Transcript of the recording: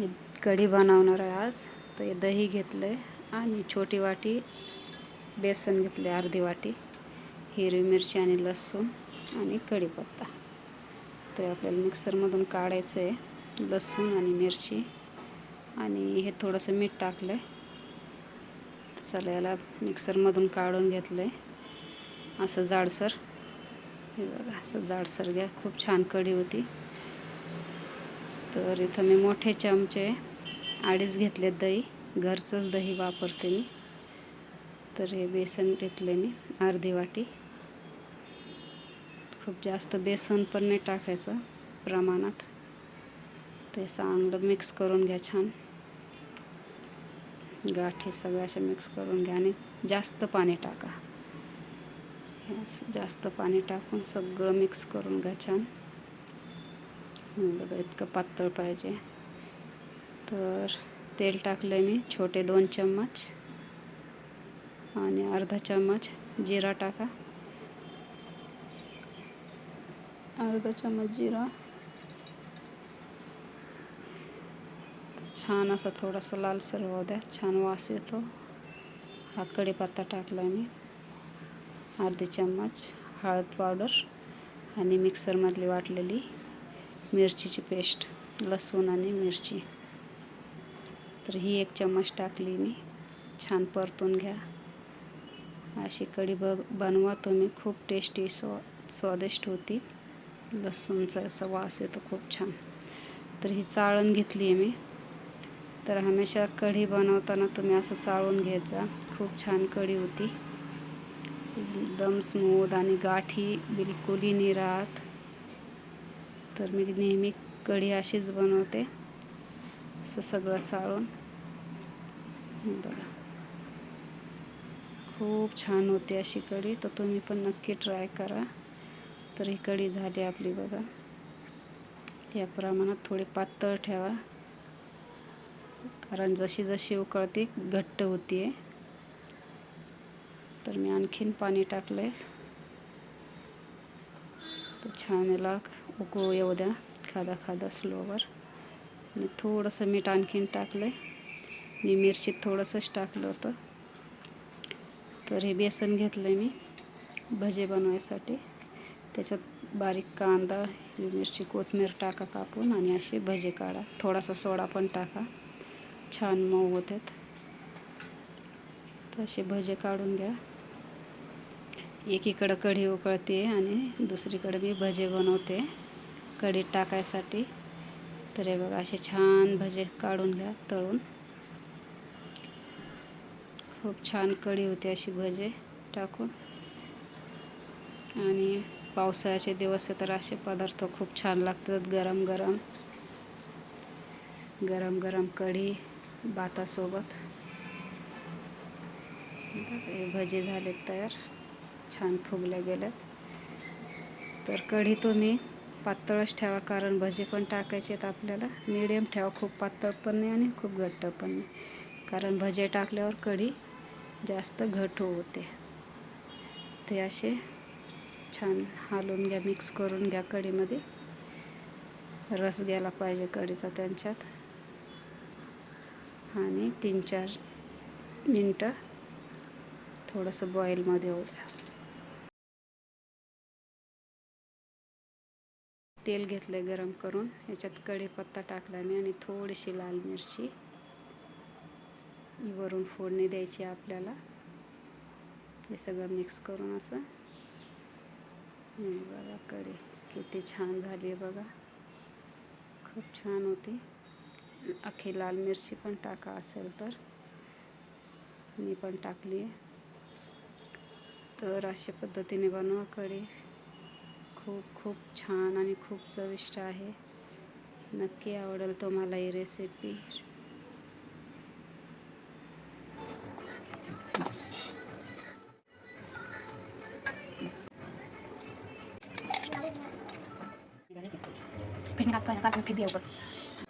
हे कढी बनवणार आहे आज. तर हे दही घेतलं आहे आणि छोटी वाटी बेसन घेतले अर्धी वाटी हिरवी मिरची आणि लसूण आणि कढीपत्ता. तर आपल्याला मिक्सरमधून काढायचं आहे लसूण आणि मिरची. आणि हे थोडंसं मीठ टाकलं आहे चला याला मिक्सरमधून काढून घेतलं आहे असं जाडसर. हे बघा असं जाडसर. घ्या खूप छान कढी होती. तर इथं मी मोठे चमचे अडीच घेतले दही घरचंच दही वापरते मी. तर हे बेसन घेतले मी अर्धी वाटी. खूप जास्त बेसन पण नाही टाकायचं प्रमाणात. ते चांगलं मिक्स करून घ्या छान. गाठी सगळ्या अशा मिक्स करून घ्या आणि जास्त पाणी टाका. हे जास्त पाणी टाकून सगळं मिक्स करून घ्या छान. बघा इतकं पातळ पाहिजे. तर तेल टाकलं आहे मी छोटे दोन चम्मच आणि अर्धा चम्मच जिरा टाका. अर्धा चम्मच जिरा. छान असा थोडासा लालसर होऊ द्या छान वास येतो. हा कढीपत्ता टाकला मी. अर्धी चम्मच हळद पावडर आणि मिक्सरमधली वाटलेली मिरचीची पेस्ट लसूण आणि मिरची. तर ही एक चम्मच टाकली मी. छान परतून घ्या. अशी कढी बघ बनवा तुम्ही. खूप टेस्टी स्वा स्वादिष्ट होती. लसूणचा असा वास येतो खूप छान. तर ही चाळण घेतली आहे मी. तर हमेशा कढी बनवताना तुम्ही असं चाळून घेत जा. खूप छान कढी होती. एकदम स्मूद आणि गाठी बिलकुलही नाही राहत. तर मी नेहमी कढी अशीच बनवते. असं सगळं चाळून. बघा. खूप छान होते अशी कढी. तर तुम्ही पण नक्की ट्राय करा. तर ही कढी झाली आपली बघा. या प्रमाणात थोडी पातळ ठेवा. कारण जशी जशी उकळते घट्ट होती आहे तर मी आणखीन पाणी टाकलं आहे तर छान याला उगो येऊ द्या. खादा खादा स्लोवर आणि थोडंसं मीठ आणखीन टाकलं आहे मी मिरचीत थोडंसंच टाकलं होतं. तर हे बेसन घेतलं आहे मी भजे बनवायसाठी. त्याच्यात बारीक कांदा हिरवी मिरची कोथमीर टाका कापून आणि असे भजे काढा. थोडासा सोडा पण टाका. छान मऊ होतात. तर असे भजे काढून घ्या. एकीकडं कढी उकळते आणि दुसरीकडे मी भजे बनवते. कढीत टाकायसाठी. तर हे बघा असे छान भजे काढून घ्या तळून. खूप छान कढी होते अशी भजे टाकून. आणि पावसाळ्याचे दिवस आहे तर असे पदार्थ खूप छान लागतात. गरम गरम. गरम गरम कढी भातासोबत. हे भजे झालेत तयार. छान फुगल्या गेल्यात. तर कढी तुम्ही पातळच ठेवा कारण भजे पण टाकायचे आहेत आपल्याला. मिडियम ठेवा खूप पातळ पण नाही आणि खूप घट्ट पण नाही. कारण भजे टाकल्यावर कढी जास्त घट होते. ते असे छान हालून घ्या मिक्स करून घ्या कढीमध्ये. रस घ्यायला पाहिजे कढीचा त्यांच्यात. आणि तीन चार मिनटं थोडंसं बॉईलमध्ये होऊ द्या तेल घेतलं आहे गरम करून. ह्याच्यात कढीपत्ता टाकला मी आणि थोडीशी लाल मिरची वरून फोडणी द्यायची आपल्याला. हे सगळं मिक्स करून असं. बघा कढी किती छान झाली आहे बघा. खूप छान होती. अख्खी लाल मिरची पण टाका असेल तर. मी पण टाकली आहे तर अशा पद्धतीने बनवा कढी. खूप खूप छान आणि खूप चविष्ट आहे. नक्की आवडेल तुम्हाला ही रेसिपी फिर आपका लगा फिर दिया ऊपर